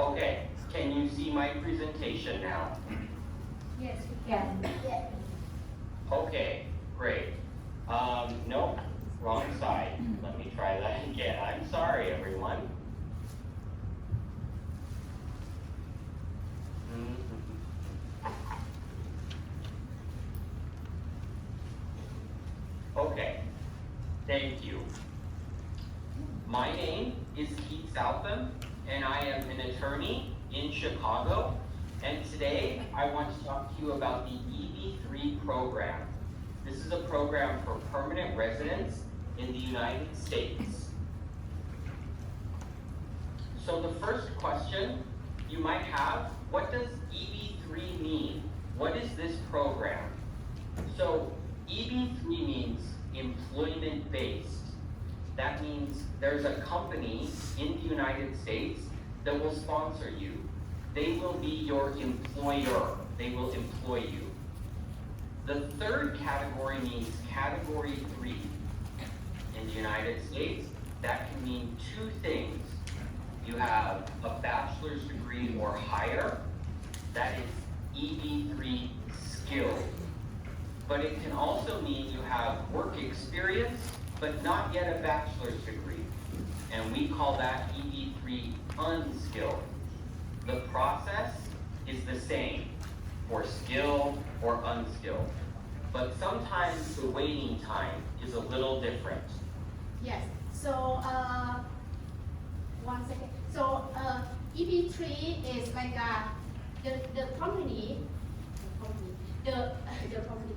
Okay, can you see my presentation now? Yes we can Okay, great. Um, nope, wrong side. Let me try that again. I'm sorry, everyone. Okay, thank you. My name is Keith Southam, and I am an attorney in Chicago. And today, I want to talk to you about the EB3 program. This is a program for permanent residents in the United States. So the first question you might have, what does EB3 mean? What is this program? So EB3 means employment-based. That means there's a company in the United States that will sponsor you. They will be your employer. They will employ you. The third category means category three. In the United States, that can mean two things. You have a bachelor's degree or higher, that is EB3 skilled. But it can also mean you have work experience, but not yet a bachelor's degree. And we call that EB3 unskilled. The process is the same for skilled or unskilled. But sometimes the waiting time is a little different. Yes, so, uh, one second. So, uh, EP3 is like a, the, the company, the, the company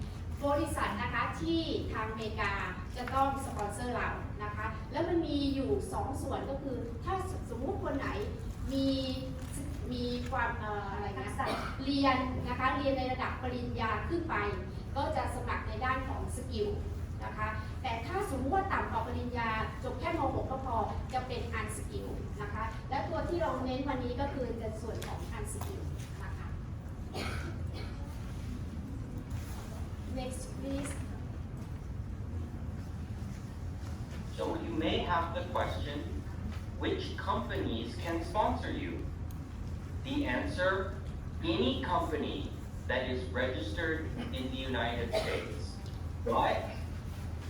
บริษัทนะคะที่ทางอเมริกาจะต้องสปอนเซอร์เรานะคะ แล้วมันมีอยู่ 2 ส่วนก็คือ ถ้าสมมุติคนไหนมีมีความอออะไรนะเรียนนะคะเรียนในระดับปริญญาขึ้นไป ก็จะสมัครในด้านของสกิลนะคะแต่ถ้าสมมติว่าต่ำกว่าปริญญาจบแค่ม .6 ก็พอจะเป็น unskill นะคะและตัวที่เราเน้นวันนี้ก็คือในส่วนของ unskill นะคะ next please So you may have the question, which companies can sponsor you? The answer, any company that is registered in the United States. But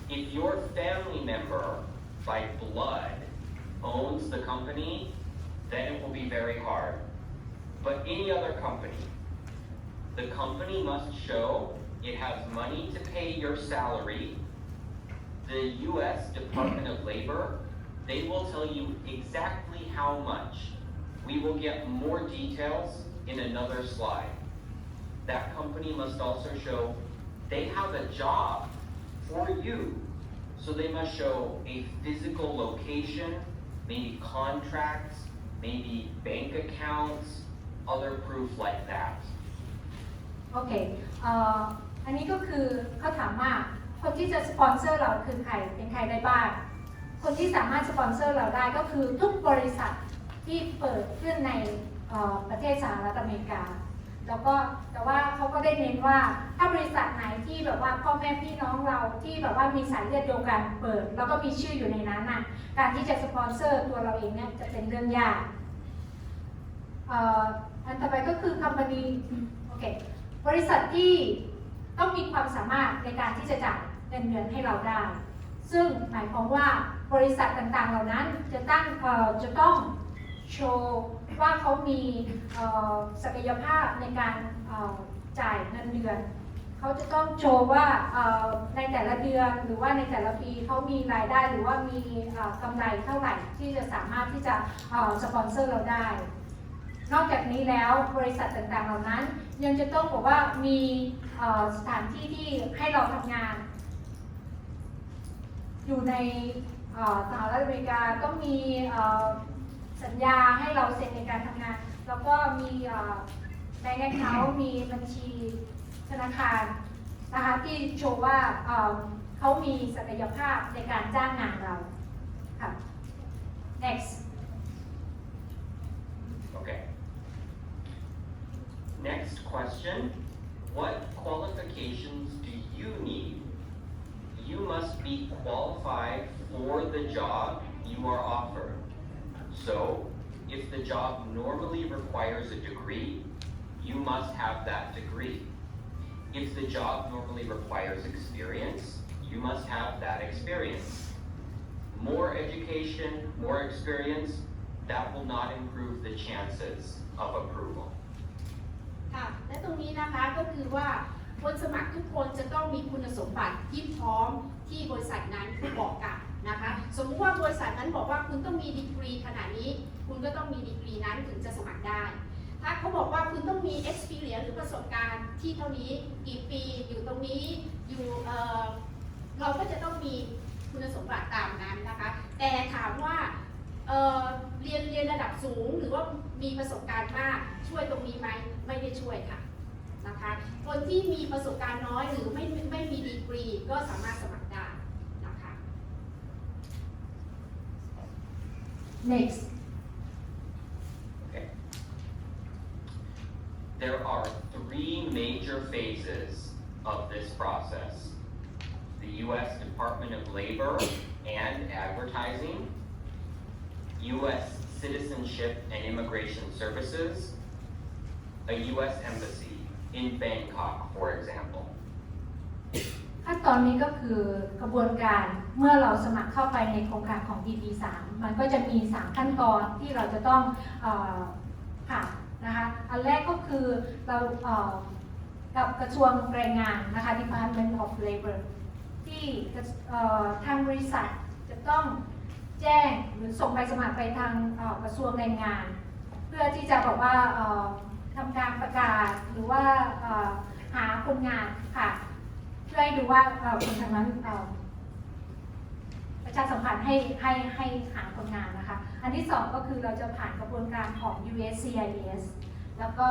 if your family member by blood owns the company, then it will be very hard. But any other company, the company must show it has money to pay your salary. The US Department of Labor, they will tell you exactly how much. We will get more details in another slide. That company must also show they have a job for you. So they must show a physical location, maybe contracts, maybe bank accounts, other proof like that. Okay. Uh อันนี้ก็คือเขาถามว่าคนที่จะสปอนเซอร์เราคือใครเป็นใครได้บ้าง คนที่สามารถสปอนเซอร์เราได้ก็คือทุกบริษัทที่เปิดขึ้นในประเทศสหรัฐอเมริกา แล้วก็แต่ว่าเขาก็ได้เน้นว่าถ้าบริษัทไหนที่แบบว่าพ่อแม่พี่น้องเราที่แบบว่ามีสายเลือดเดียวกันเปิด แล้วก็มีชื่ออยู่ในนั้นน่ะการที่จะสปอนเซอร์ตัวเราเองเนี่ยจะเป็นเรื่องยากอันต่อไปก็คือ company โอเคบริษัทที่ ต้องมีความสามารถในการที่จะจ่ายเงินเดือนให้เราได้ ซึ่งหมายความว่าบริษัทต่างๆ เหล่านั้นจะตั้งจะต้องโชว์ว่าเขามีศักยภาพในการจ่ายเงินเดือนเขาจะต้องโชว์ว่าในแต่ละเดือนหรือว่าในแต่ละปีเขามีรายได้หรือว่ามีกำไรเท่าไหร่ที่จะสามารถที่จะสปอนเซอร์เราได้ นอกจากนี้แล้วบริษัทต่างๆเหล่านั้น ยังจะต้องบอกว่ามีสถานที่ที่ให้เราทำงาน อยู่ในสหรัฐอเมริกาต้องมีสัญญาให้เราเซ็นในการทำงาน แล้วก็มีแบงก์แอคเคาท์มีบัญชีธนาคารนะคะที่โชว์ว่าเขามีศักยภาพในการจ้างงานเราค่ะ next Next question. What qualifications do you need? You must be qualified for the job you are offered. So, if the job normally requires a degree, you must have that degree. If the job normally requires experience, you must have that experience. More education, more experience, that will not improve the chances of approval. และตรงนี้นะคะก็คือว่าคนสมัครทุกคนจะต้องมีคุณสมบัติที่พร้อมที่บริษัทนั้นบอกกับนะคะ สมมุติว่าบริษัทนั้นบอกว่าคุณต้องมีดีกรีขนาดนี้ คุณก็ต้องมีดีกรีนั้นถึงจะสมัครได้ ถ้าเขาบอกว่าคุณต้องมี experience หรือประสบการณ์ที่เท่านี้กี่ปีอยู่ตรงนี้อยู่เเราก็จะต้องมีคุณสมบัติตามนั้นนะคะ แต่ถามว่า เเรียนเรียนระดับสูง หรือว่ามีประสบการณ์มากช่วยตรงนี้ไหมไม่ได้ช่วยค่ะนะคะคนที่มีประสบการณ์น้อยหรือไม่ไม่มีดีกรีก็สามารถสมัครได้ นะคะ next Okay. There are three major phases of this process. The U.S. Department of Labor and Advertising, U.S. Citizenship and Immigration Services, a U.S. Embassy in Bangkok, for example. ขั้นตอนนี้ก็คือกระบวนการเมื่อเราสมัครเข้าไปในโครงการของ DP3 มันก็จะมี 3 ขั้นตอนที่เราจะต้องเออผ่านนะคะอันแรกก็คือเราเอ่อกับกระทรวงแรงงานนะคะ Department of Labor ที่เอ่อทางบริษัทจะต้อง แจ้งหรือส่งใบสมัครไปทางกระทรวงแรงงาน เพื่อที่จะบอกว่าเอ่อทำการประกาศหรือว่าหาคนงานค่ะเพื่อให้ดูว่าคนทางนั้นเอ่อประชาสัมพันธ์ให้ให้ให้หาคนงานนะคะ อันที่สองก็คือเราจะผ่านกระบวนการของ USCIS แล้วก็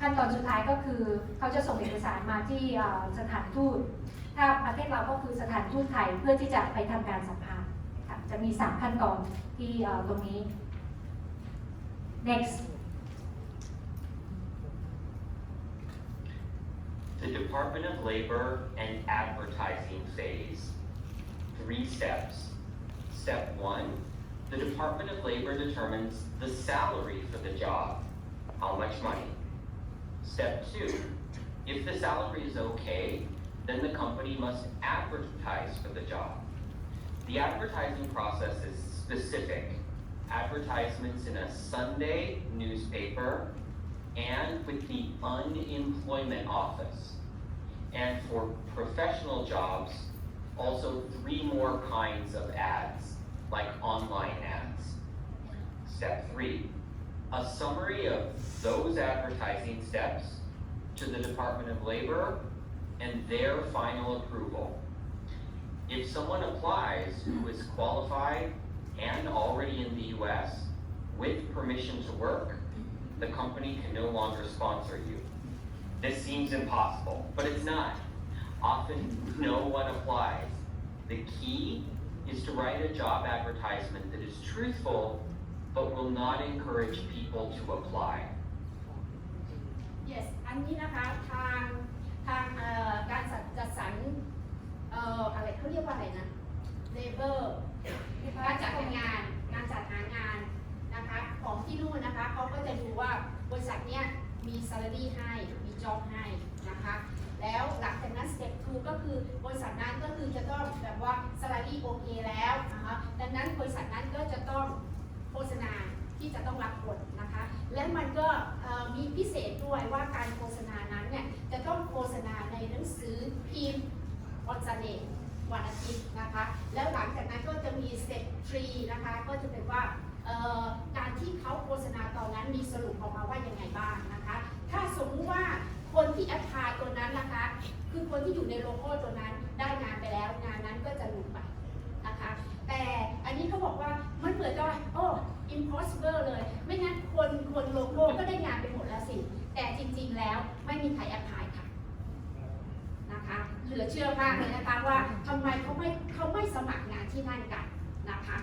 ขั้นตอนสุดท้ายก็คือเขาจะส่งเอกสารมาที่สถานทูต ถ้าประเทศเราก็คือสถานทูตไทยเพื่อที่จะไปทำการสัมภาษณ์ จะมี 3 ขั้นตอนที่เอ่อตรงนี้ next The Department of Labor and Advertising phase. Three steps. Step one, the Department of Labor determines the salary for the job. How much money? Step two, if the salary is okay, then the company must advertise for the job. The advertising process is specific. Advertisements in a Sunday newspaper and with the unemployment office. And for professional jobs, also three more kinds of ads, like online ads. Step three, a summary of those advertising steps to the Department of Labor and their final approval If someone applies who is qualified and already in the US with permission to work, the company can no longer sponsor you. This seems impossible, but it's not. Often no one applies. The key is to write a job advertisement that is truthful but will not encourage people to apply. yes อันนี้นะคะทางทางเอ่อการจัดจัดสรรเ อ่ออะไรเขาเรียกว่าอะไรนะ labor การจัดงานการจัดหางานนะคะของที่นู่นนะคะเขาก็จะดูว่าบริษัทเนี้ยมี salary ให้มี job ให้นะคะแล้วหลังจากนั้น step 2ก็คือบริษัทนั้นก็คือจะต้องแบบว่า salary โอเคแล้วนะคะดังนั้นบริษัทนั้นก็จะต้องโฆษณาที่จะต้องรับคนนะคะ และมันก็มีพิเศษด้วยว่าการโฆษณานั้นเนี่ยจะต้องโฆษณาในหนังสือพิมพ์ on Sunday วันอาทิตย์นะคะ แล้วหลังจากนั้นก็จะมี step 3นะคะ ก็จะเป็นว่าการที่เขาโฆษณาตอนนั้นมีสรุปออกมาว่ายังไงบ้างนะคะ ถ้าสมมุติว่าคนที่แอดพายตัวนั้นนะคะ คือคนที่อยู่ในโลโก้ตัวนั้นได้งานไปแล้วงานนั้นก็จะหลุดไปนะคะ แต่อันนี้เขาบอกว่ามันเหมือนกับโอ้ impossible เลย ไม่งั้นคนคนโลโก้ก็ได้งานไปหมดแล้วสิ แต่จริงๆแล้วไม่มีใครแอดพาย เหลือเชื่อมากเลยนะคะว่าทำไมเขาไม่เขาไม่สมัครงานที่นั่นกันนะคะ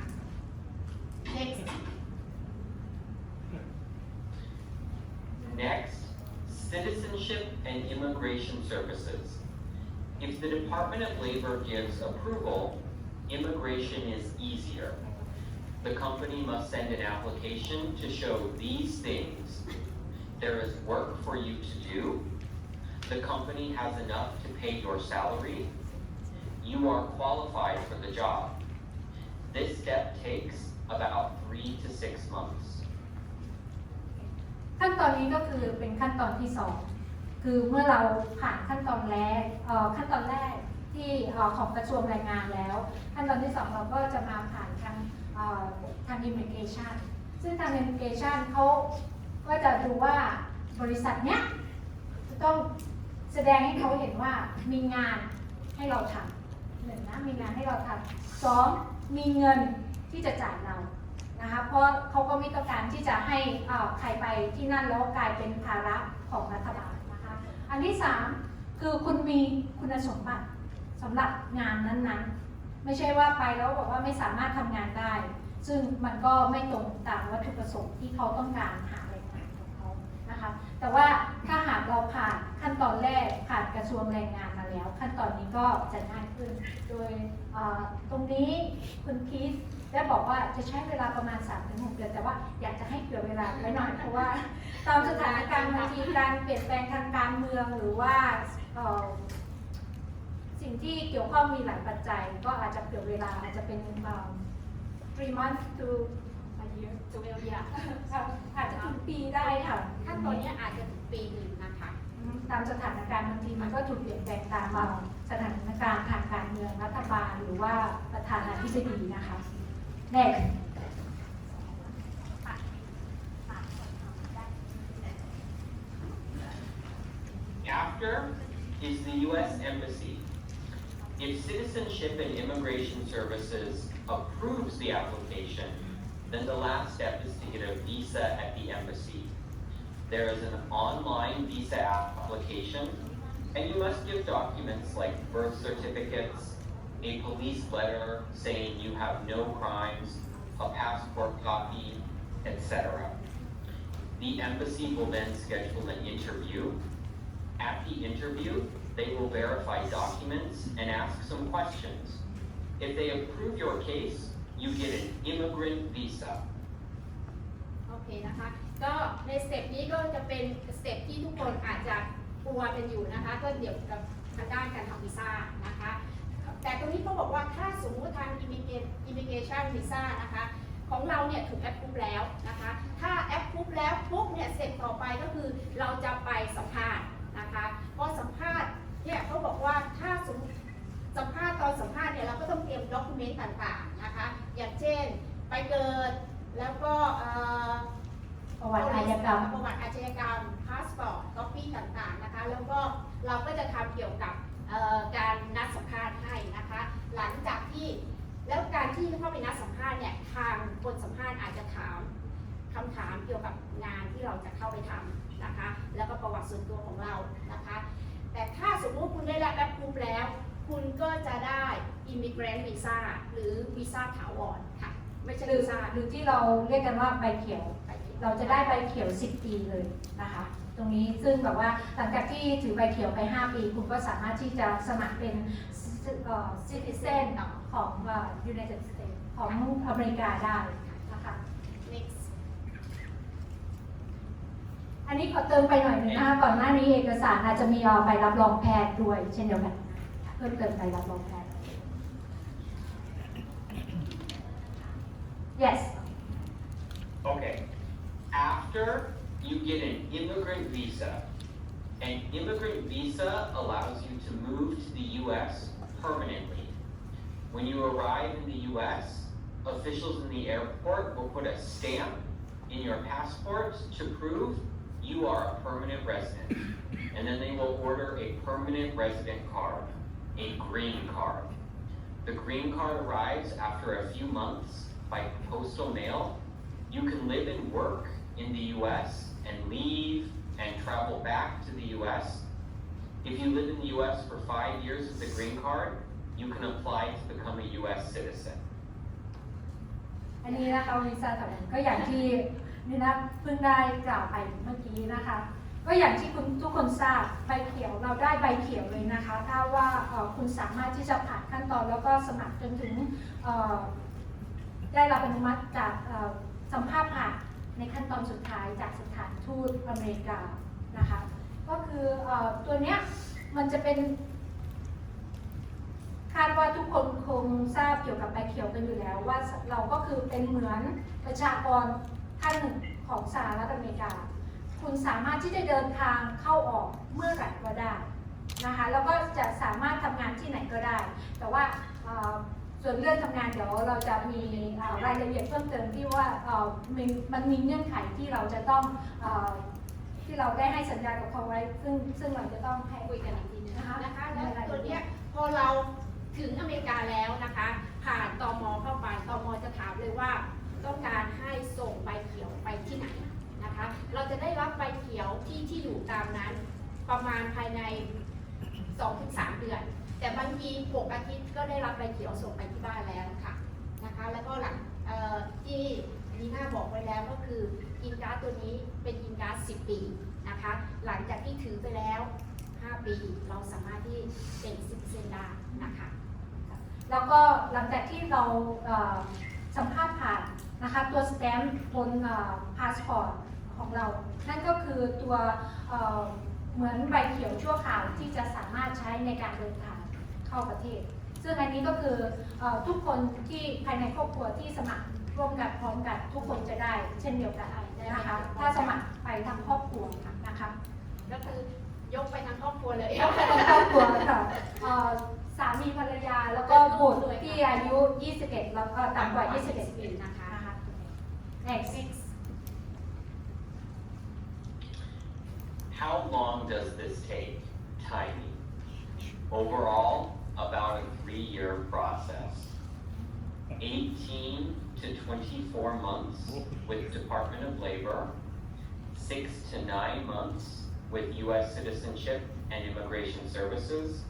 next Next, citizenship and immigration services. If the Department of Labor gives approval, immigration is easier. the company must send an application to show these things. There is work for you to do. The company has enough to pay your salary. You are qualified for the job. This step takes about three to six months. ขั้นตอนนี้ก็คือเป็นขั้นตอนที่สองคือเมื่อเราผ่านขั้นตอนแรกเอ่อขั้นตอนแรกที่เอ่อของกระทรวงแรงงานแล้ว ขั้นตอนที่สองเราก็จะมาผ่านทางเอ่อทาง immigration ซึ่งทาง immigration เขาก็จะดูว่าบริษัทเนี้ยจะต้อง แสดงให้เขาเห็นว่ามีงานให้เราทำหนึ่งนะมีงานให้เราทำสองมีเงินที่จะจ่ายเรานะคะเพราะเขาก็ไม่ต้องการที่จะให้อ่อใครไปที่นั่นแล้วกลายเป็นภาระของรัฐบาลนะคะอันที่สามคือคุณมีคุณสมบัติสำหรับงานนั้นๆ ไม่ใช่ว่าไปแล้วบอกว่าไม่สามารถทำงานได้ ซึ่งมันก็ไม่ตรงตามวัตถุประสงค์ที่เขาต้องการหาแรงงานของเขานะคะ แต่ว่าถ้าหากเราผ่านขั้นตอนแรกผ่านกระทรวงแรงงานมาแล้ว ขั้นตอนนี้ก็จะง่ายขึ้น โดยตรงนี้คุณพีทได้บอกว่าจะใช้เวลาประมาณ 3-6 เดือน แต่ว่าอยากจะให้เผื่อเวลาไว้หน่อย เพราะว่าตามสถานการณ์บางทีการเปลี่ยนแปลงทางการเมืองหรือว่าสิ่งที่เกี่ยวข้องมีหลายปัจจัย ก็อาจจะเผื่อเวลาอาจจะเป็นเอ่อ three months to จะเวลยาอาจจะถึงปีได้ค่ะขั้นตอนนี้อาจจะถึงปีหนึ่งนะคะตามสถานการณ์บางทีมันก็ถูกเปลี่ยนแปลงตามเอ่อสถานการณ์ทางการเมืองรัฐบาลหรือว่าประธานาธิบดีนะคะ next After is the U.S. Embassy. If Citizenship and Immigration Services approves the application, then the last step is to get a visa at the embassy. There is an online visa application, and you must give documents like birth certificates, a police letter saying you have no crimes, a passport copy, etc. The embassy will then schedule an interview at the interview, they will verify documents and ask some questions. If they approve your case, you get an immigrant visa. โอเคนะคะ ก็ในสเต็ปนี้ก็จะเป็นสเต็ปที่ทุกคนอาจจะกลัวกันอยู่นะคะ ก็เดี๋ยวกับทางด้านการทำวีซ่านะคะ แต่ตรงนี้เขาบอกว่าถ้าสมมติทาง immigration visa นะคะ ของเราเนี่ยถูกแอปพูแล้วนะคะ ถ้าแอปพูแล้วปุ๊บเนี่ยเสร็จต่อไปก็คือเราจะไปสัมภาษณ์นะคะพอสัมภาษณ์เนี่ยเขาบอกว่าถ้าสมมติ สัมภาษณ์ตอนสัมภาษณ์เนี่ยเราก็ต้องเตรียมด็อกิเมนต์ต่างๆนะคะ อย่างเช่นไปเกิดแล้วก็เอ่อประวัติอาชญากรรมประวัติอาชญากรรมพาสปอร์ตก๊อปปี้ต่างๆนะคะ แล้วก็เราก็จะทำเกี่ยวกับเอ่อการนัดสัมภาษณ์ให้นะคะ หลังจากที่แล้วการที่เข้าไปนัดสัมภาษณ์เนี่ยทางคนสัมภาษณ์อาจจะถามคำถามเกี่ยวกับงานที่เราจะเข้าไปทำนะคะ แล้วก็ประวัติส่วนตัวของเรานะคะ แต่ถ้าสมมติคุณได้รับแอปพูฟแล้ว คุณก็จะได้ immigrant visa หรือวีซ่าถาวรค่ะ ไม่ใช่หรือวีซ่าหรือที่เราเรียกกันว่าใบเขียว ไปที่เราจะได้ใบเขียว 10 ปีเลยนะคะ ตรงนี้ซึ่งแบบว่าหลังจากที่ถือใบเขียวไป 5 ปี คุณก็สามารถที่จะสมัครเป็นซิติเซนของเอ่อ United States ของอเมริกาได้นะคะ next อันนี้ขอเติมไปหน่อยหนึงนะคะก่อนหน้านี้เอกสารอาจจะมีเอ่อใบรับรองแพทย์ด้วยเช่นเดียวกันเ พิ่มเติมใบรับรองแพทย์ yes Okay. After you get an immigrant visa, an immigrant visa allows you to move to the U.S. permanently. When you arrive in the U.S., officials in the airport will put a stamp in your passport to prove you are a permanent resident. And then they will order a permanent resident card, a green card. The green card arrives after a few months by postal mail. You can live and work in the US and leave and travel back to the US. If you live in the US for five years with a green card, you can apply to become a US citizen. อันนี้นะคะวีซ่าถาวรก็อย่างที่นี่นะเพิ่งได้กล่าวไปเมื่อกี้นะคะ ก็อย่างที่คุณทุกคนทราบใบเขียวเราได้ใบเขียวเลยนะคะ ถ้าว่าคุณสามารถที่จะผ่านขั้นตอนแล้วก็สมัครจนถึงได้รับอนุมัติจากสัมภาษณ์ผ่านในขั้นตอนสุดท้ายจากสถานทูตอเมริกานะคะก็คืออตัวเนี้ยมันจะเป็นคาดว่าทุกคนคงทราบเกี่ยวกับใบเขียวกันอยู่แล้ว ว่าเราก็คือเป็นเหมือนประชากรท่านหนึ่งของสหรัฐอเมริกา คุณสามารถที่จะเดินทางเข้าออกเมื่อไหร่ก็ได้นะคะแล้วก็จะสามารถทำงานที่ไหนก็ได้ แต่ว่าเอ่อส่วนเรื่องทำงานเดี๋ยวเราจะมีเอ่อรายละเอียดเพิ่มเติมที่ว่าเอ่อมันมันมีเงื่อนไขที่เราจะต้องเอ่อที่เราได้ให้สัญญากับเขาไว้ ซึ่งซึ่งเราจะต้องให้ คุยกันอีกทีนึงนะคะนะคะแล้วตัวเนี้ยพอเราถึงอเมริกาแล้วนะคะ ผ่านตมเข้าไปตมจะถามเลยว่า ต้องการให้ส่งใบเขียวไปที่ไหน นะคะ เราจะได้รับใบเขียวที่ที่อยู่ตามนั้นประมาณภายใน 2-3 เดือน แต่บางที 6 อาทิตย์ก็ได้รับใบเขียวส่งไปที่บ้านแล้วค่ะนะคะ แล้วก็หลังเอ่อที่นีน่าบอกไว้แล้วก็คือกินการ์ดตัวนี้เป็นกินการ์ด10 ปีนะคะ หลังจากที่ถือไปแล้ว 5 ปี เราสามารถที่เป็นซิติเซนได้นะคะ แล้วก็หลังจากที่เราสัมภาษณ์ผ่านนะคะตัวสแตมป์บนพาสปอร์ต ของเรา นั่นก็คือตัวเอ่อเหมือนใบเขียวชั่วคราวที่จะสามารถใช้ในการเดินทางเข้าประเทศ ซึ่งอันนี้ก็คือเออทุกคนที่ภายในครอบครัวที่สมัครร่วมกันพร้อมกันทุกคนจะได้เช่นเดียวกันนะคะ ถ้าสมัครไปทางครอบครัวนะคะก็คือยกไปทั้งครอบครัวเลยแล้วเป็นครอบครัวค่ะเอ่อสามีภรรยาแล้วก็บุตรที่อายุ 21 แล้วก็ต่ำกว่า 21 ปีนะคะนะคะ next How long does this take? Timing. Overall, about a three-year process. 18 to 24 months with Department of Labor, six to nine months with U.S. Citizenship and Immigration Services,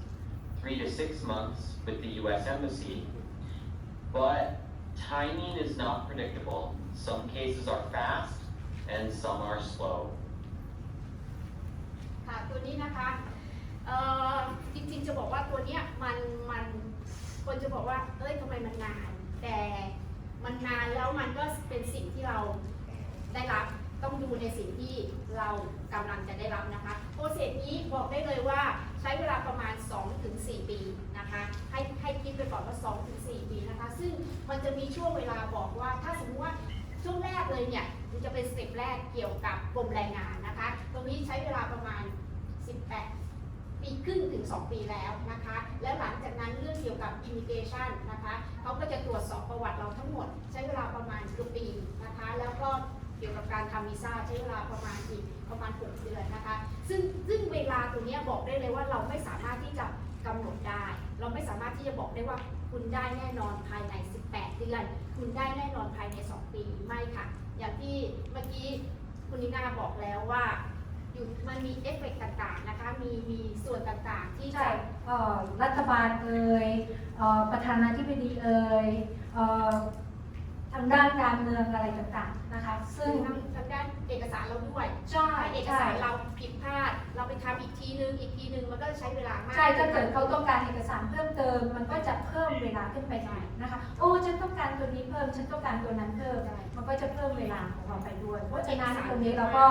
three to six months with the U.S. Embassy. But timing is not predictable. Some cases are fast and some are slow. ค่ะตัวนี้นะคะเอ่อจริงๆจะบอกว่าตัวเนี้ยมันมันคนจะบอกว่าเอ้ยทำไมมันนาน แต่มันนานแล้วมันก็เป็นสิ่งที่เราได้รับต้องดูในสิ่งที่เรากำลังจะได้รับนะคะโปรเซสนี้บอกได้เลยว่าใช้เวลาประมาณ 2-4 ปีนะคะให้ให้คิดไปก่อนว่า 2-4 ปีนะคะ ซึ่งมันจะมีช่วงเวลาบอกว่าถ้าสมมติว่า ช่วงแรกเลยเนี่ยจะเป็นสเต็ปแรกเกี่ยวกับกรมแรงงานนะคะ ตรงนี้ใช้เวลาประมาณ 18 ปีครึ่งถึง 2 ปีแล้วนะคะ แล้วหลังจากนั้นเรื่องเกี่ยวกับ immigration นะคะเขาก็จะตรวจสอบประวัติเราทั้งหมด ใช้เวลาประมาณเกือบปีนะคะ แล้วก็เกี่ยวกับการทำวีซ่าใช้เวลาประมาณอีกประมาณ 6 เดือนนะคะ ซึ่งซึ่งเวลาตรงนี้บอกได้เลยว่าเราไม่สามารถที่จะกำหนดได้ เราไม่สามารถที่จะบอกได้ว่า คุณได้แน่นอนภายใน 18 เดือน คุณได้แน่นอนภายใน 2 ปีไม่ค่ะ อย่างที่เมื่อกี้คุณนิน่าบอกแล้วว่าอยู่มันมีเอฟเฟกต์ต่างๆนะคะ มีมีส่วนต่างๆที่จะเอ่รัฐบาลเอ่ยประธานาธิบดีเอ่ย ทางด้านการเมืองอะไรต่างๆนะคะ ซึ่ซึ่งงทางทางด้านเอกสารเราด้วยใช่ถ้าเอกใช่สารเราผิดพลาด เราไปทำอีกทีนึงอีกทีนึงมันก็จะใช้เวลามาก ใช่ถ้าเกิดเขาต้องการเอกสารเพิ่มเติม มันก็จะเพิ่มเวลาขึ้นไปหน่อยนะคะ โอ้ฉันต้องการตัวนี้เพิ่ม ฉันต้องการตัวนั้นเพิ่มมันก็จะเพิ่มเวลาของเราไปด้วย เพราะฉะนั้นตรงนี้เราก็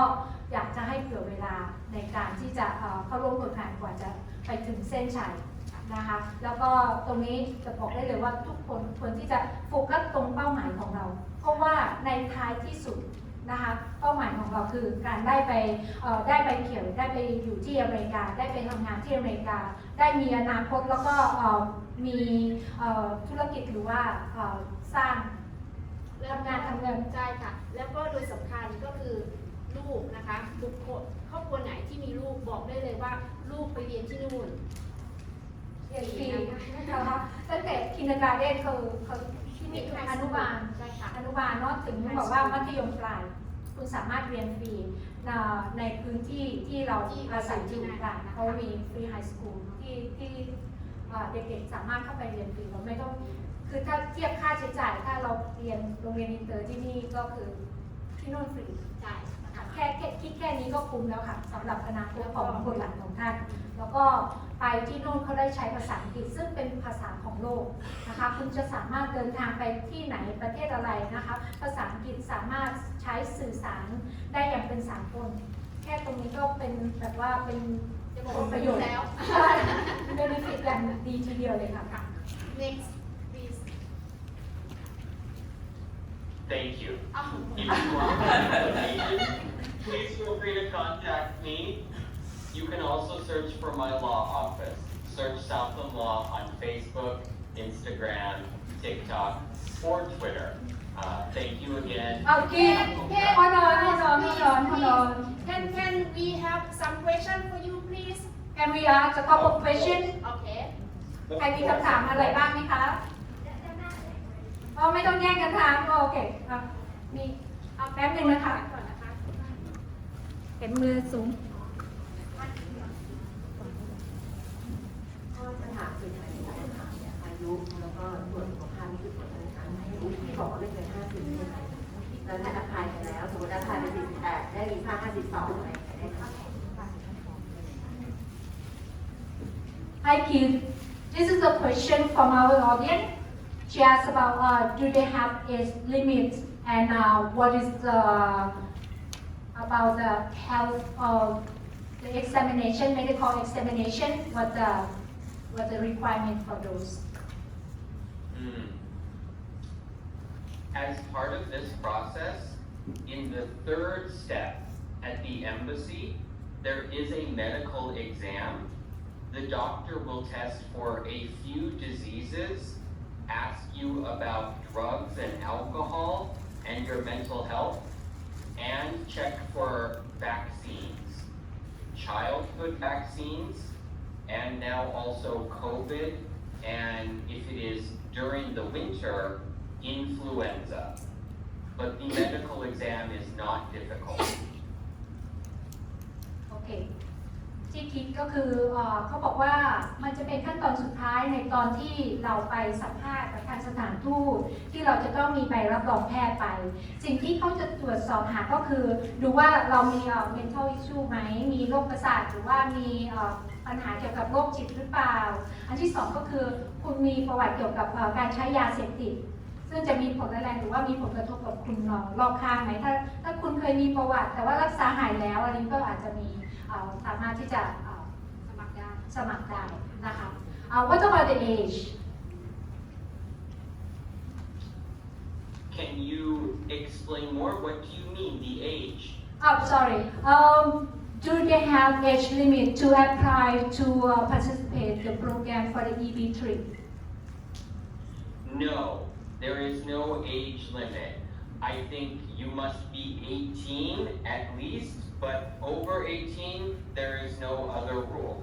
อยากจะให้เผื่อเวลาในการที่จะเอ่อเข้าร่วมกฎหมายกว่าจะไปถึงเส้นชัย นะคะ แล้วก็ตรงนี้จะบอกได้เลยว่าทุกคนควรที่จะโฟกัสตรงเป้าหมายของเรา เพราะว่าในท้ายที่สุดนะคะ เป้าหมายของเราคือการได้ไปได้ไปเขียวได้ไปอยู่ที่อเมริกา ได้ไปทำงานที่อเมริกา ได้มีอนาคตแล้วก็มีธุรกิจหรือว่าสร้างทำงานทำเงินใช่ค่ะ แล้วก็โดยสำคัญก็คือลูกนะคะบุคคลครอบครัวไหนที่มีลูกบอกได้เลยว่าลูกไปเรียนที่นู่น เรียนฟรีนะคะตั้งแต่คินเดอร์การ์เดนคือคือที่นี่คืออนุบาลใช่ค่ะอนุบาลเนาะถึงบอกว่ามัธยมปลายคุณสามารถเรียนฟรีในพื้นที่ที่เราอาศัยอยู่ที่นั่นกันนะคะเขามีฟรีไฮสคูลที่ที่เด็กๆสามารถเข้าไปเรียนฟรีเราไม่ต้องคือถ้าเทียบค่าใช้จ่าย ถ้าเราเรียนโรงเรียนอินเตอร์ที่นี่ก็คือที่นู่นฟรีใช่นะคะแค่แค่คิดแค่นี้ก็คุ้มแล้วค่ะสำหรับอนาคตของคนหลานของท่าน แล้วก็ ไปที่นู่นเขาได้ใช้ภาษาอังกฤษซึ่งเป็นภาษาของโลกนะคะคุณจะสามารถเดินทางไปที่ไหนประเทศอะไรนะคะภาษาอังกฤษสามารถใช้สื่อสารได้อย่างเป็นสากลแค่ตรงนี้ก็เป็นแบบว่าเป็นจะบอกผลว่าปประระโยโยชชน์น์แล้วใช่เบนฟิตอย่างดีทีเดียวเลยค่ะ next please Thank you. อ้าว If you want more information, please feel free to contact me. You can also search for my law office. Search Southland Law on Facebook, Instagram, TikTok, or Twitter. Uh, thank you again. เอากินพอนอนพอนอนพอนอนพอนอน Can can we have some question for you please Can we ask a couple of questions Okay ใครมีคำถามอะไรบ้างไหมคะอ๋อไม่ต้องแย่งกันถามโอเคอ่ะมีเอาแป๊บหนึงนะคะ ก่อนนะคะ เห็นมือสูง ก็จะถามเป็นอะไรที่ถามเนี่ยอายุแล้วก็ตรวจสุขภาพนี่คือตรวจอะไรคะอายุที่บอกว่าไม่เกินห้าสิบใช่ไหมแล้วถ้าอภัยไปแล้ว สมมติอภัยไปสี่สิบแปดได้มีค่าห้าสิบสองอะไรอย่างเงี้ยได้ค่ะ Hi Keith this is a question from our audience she asked about uh, do they have age limit and uh, what is the about the health of the examination medical examination what the what the requirement for those Hmm. As part of this process, in the third step at the embassy, there is a medical exam. The doctor will test for a few diseases, ask you about drugs and alcohol and your mental health, and check for vaccines, childhood vaccines, and now also COVID, and if it is during the winter, influenza. But the medical exam is not difficult. โอเค ที่คิดก็คือเอ่อเขาบอกว่ามันจะเป็นขั้นตอนสุดท้ายในตอนที่เราไปสัมภาษณ์กับทางสถานทูตที่เราจะต้องมีใบรับรองแพทย์ไป สิ่งที่เขาจะตรวจสอบหาก็คือ ดูว่าเรามีเอ่อ mental issue ไหม มีโรคประสาทหรือว่ามีเอ่อ ปัญหาเกี่ยวกับโรคจิตหรือเปล่า อันที่สองก็คือคุณมีประวัติเกี่ยวกับเอ่อการใช้ยาเสพติด ซึ่งจะมีผลอะไรหรือว่ามีผลกระทบกับคุณเอ่อรอบข้างไหมถ้าถ้าคุณเคยมีประวัติ แต่ว่ารักษาหายแล้วอันนี้ก็อาจจะมีเอ่อสามารถที่จะเอ่อสมัครได้สมัครได้นะคะเอ่อ what about the age Can you explain more? What do you mean, the age? oh sorry um do they have age limit to apply to uh, participate the program for the E EB3 No, there is no age limit. I think you must be 18 at least, but over 18, there is no other rule.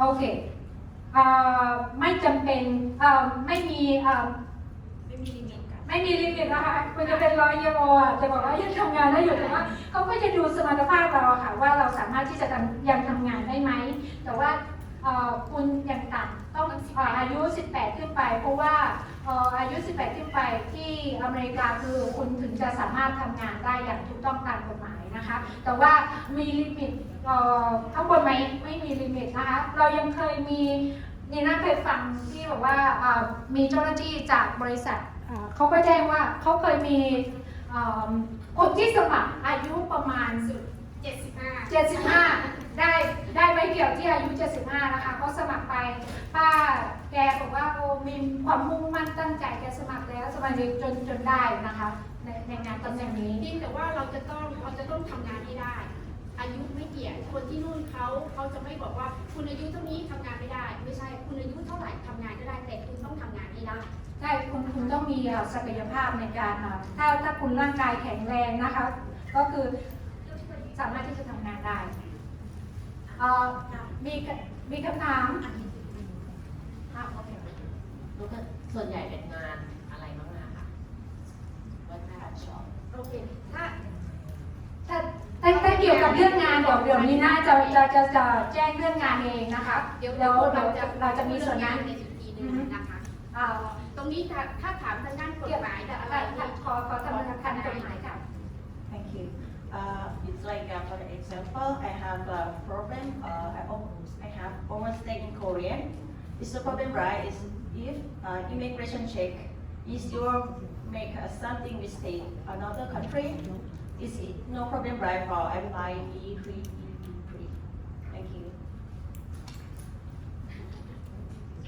โอเคเอ่อไม่จำเป็นเอ่อไม่มีเอ่อ ไม่มีลิมิตกัน ไม่มีลิมิตนะคะคุณจะเป็นร้อยเยโอะจะบอกว่ายังทำงานได้อยู่แต่ว่าเขาก็จะดูสมรรถภาพเราค่ะว่าเราสามารถที่จะยังทำงานได้ไหม แต่ว่าคุณยังต่ำต้องออายุ 18 ขึ้นไป เพราะว่าอออายุ 18 ขึ้นไปที่อเมริกาคือคุณถึงจะสามารถทำงานได้อย่างถูกต้องตามกฎหมายนะคะ แต่ว่ามีลิมิตข้างบนไหมไม่มีลิมิตนะคะ เรายังเคยมีนี่น่าเคยฟังที่บอกว่ามีเจ้าหน้าที่จากบริษัท เขาก็แจ้งว่าเขาเคยมีเอิ่มคนที่สมัครอายุประมาณ75 75 ได้ได้ใบเดี่ยวที่อายุ 75 นะคะเขาสมัครไป ป้าแกบอกว่าโอ้มีความมุ่งมั่นตั้งใจแกสมัครแล้วสมัครจนจนได้นะคะในในงานตำแหน่งนี้เพียงแต่ว่าเราจะต้องเราจะต้องทำงานให้ได้ อายุไม่เกี่ยงคนที่นู่นเขาเขาจะไม่บอกว่าคุณอายุเท่านี้ทำงานไม่ได้ ไม่ใช่คุณอายุเท่าไหร่ทำงานก็ได้แต่คุณต้องทำงานให้ได้ ใช่คุณคุณต้องมีเอ่อศักยภาพในการอะถ้าถ้าคุณร่างกายแข็งแรงนะคะ ก็คือสามารถที่จะทำงานได้เอ่อมีมีคำถามอะโอเคแล้วก็ส่วนใหญ่เป็นงานอะไรบ้างนะคะว่าถ้าชอบโอเคถ้าถ้าถ้าถ้าเกี่ยวกับเรื่องงานเดี๋ยวเดี๋ยวนี้น่าจะจะจะจะแจ้งเรื่องงานเองนะคะ เดี๋ยวเดี๋ยวเราเดี๋ยวจะเราจะมีส่วนงางานนในอีกทีหนึงนะคะ อ่า ตรงนี้ถ้าถ้าถามทางด้านกฎ เกี่ยว หมายกับ อะ อะไร ไร ขอขอทำทางกฎหมายค่ะ Thank you. Uh, It's like uh, for the example, I have a problem, uh, I, al- I have overstay in Korea. It's the problem, right, is if, uh, immigration check, is your make uh, something mistake, another country, is it no problem, right, for apply E three, E three?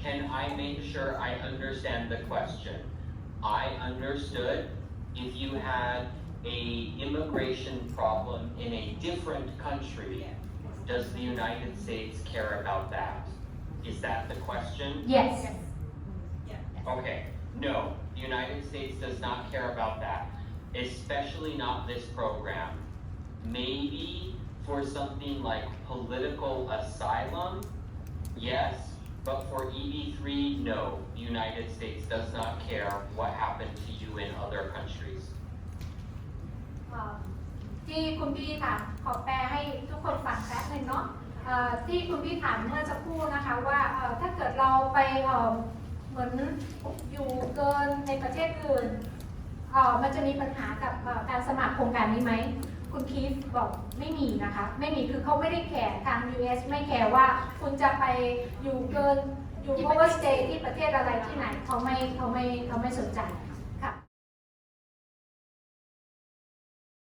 Can I make sure I understand the question? I understood if you had a immigration problem in a different country, does the United States care about that? Is that the question? yes Okay, no, the United States does not care about that, especially not this program. Maybe for something like political asylum, yes, but for EB3, no. The United States does not care what happened to you in other countries. ที่คุณพี่ถามขอแปลให้ทุกคนฟังแป๊บหนึ่งเนาะเอ่อที่คุณพี่ถามเมื่อสักครู่นะคะว่าเอ่อถ้าเกิดเราไปเอ่อเหมือนอยู่เกินในประเทศอื่นเอ่อมันจะมีปัญหากับเอ่อการสมัครโครงการนี้ไหม คุณคีฟบอกไม่มีนะคะ ไม่มีคือเขาไม่ได้แคร์ทาง US ไม่แคร์ว่าคุณจะไปอยู่เกินอยู่ overstay ที่ประเทศอะไรที่ไหนเขาไม่เขาไม่เขาไม่สนใจ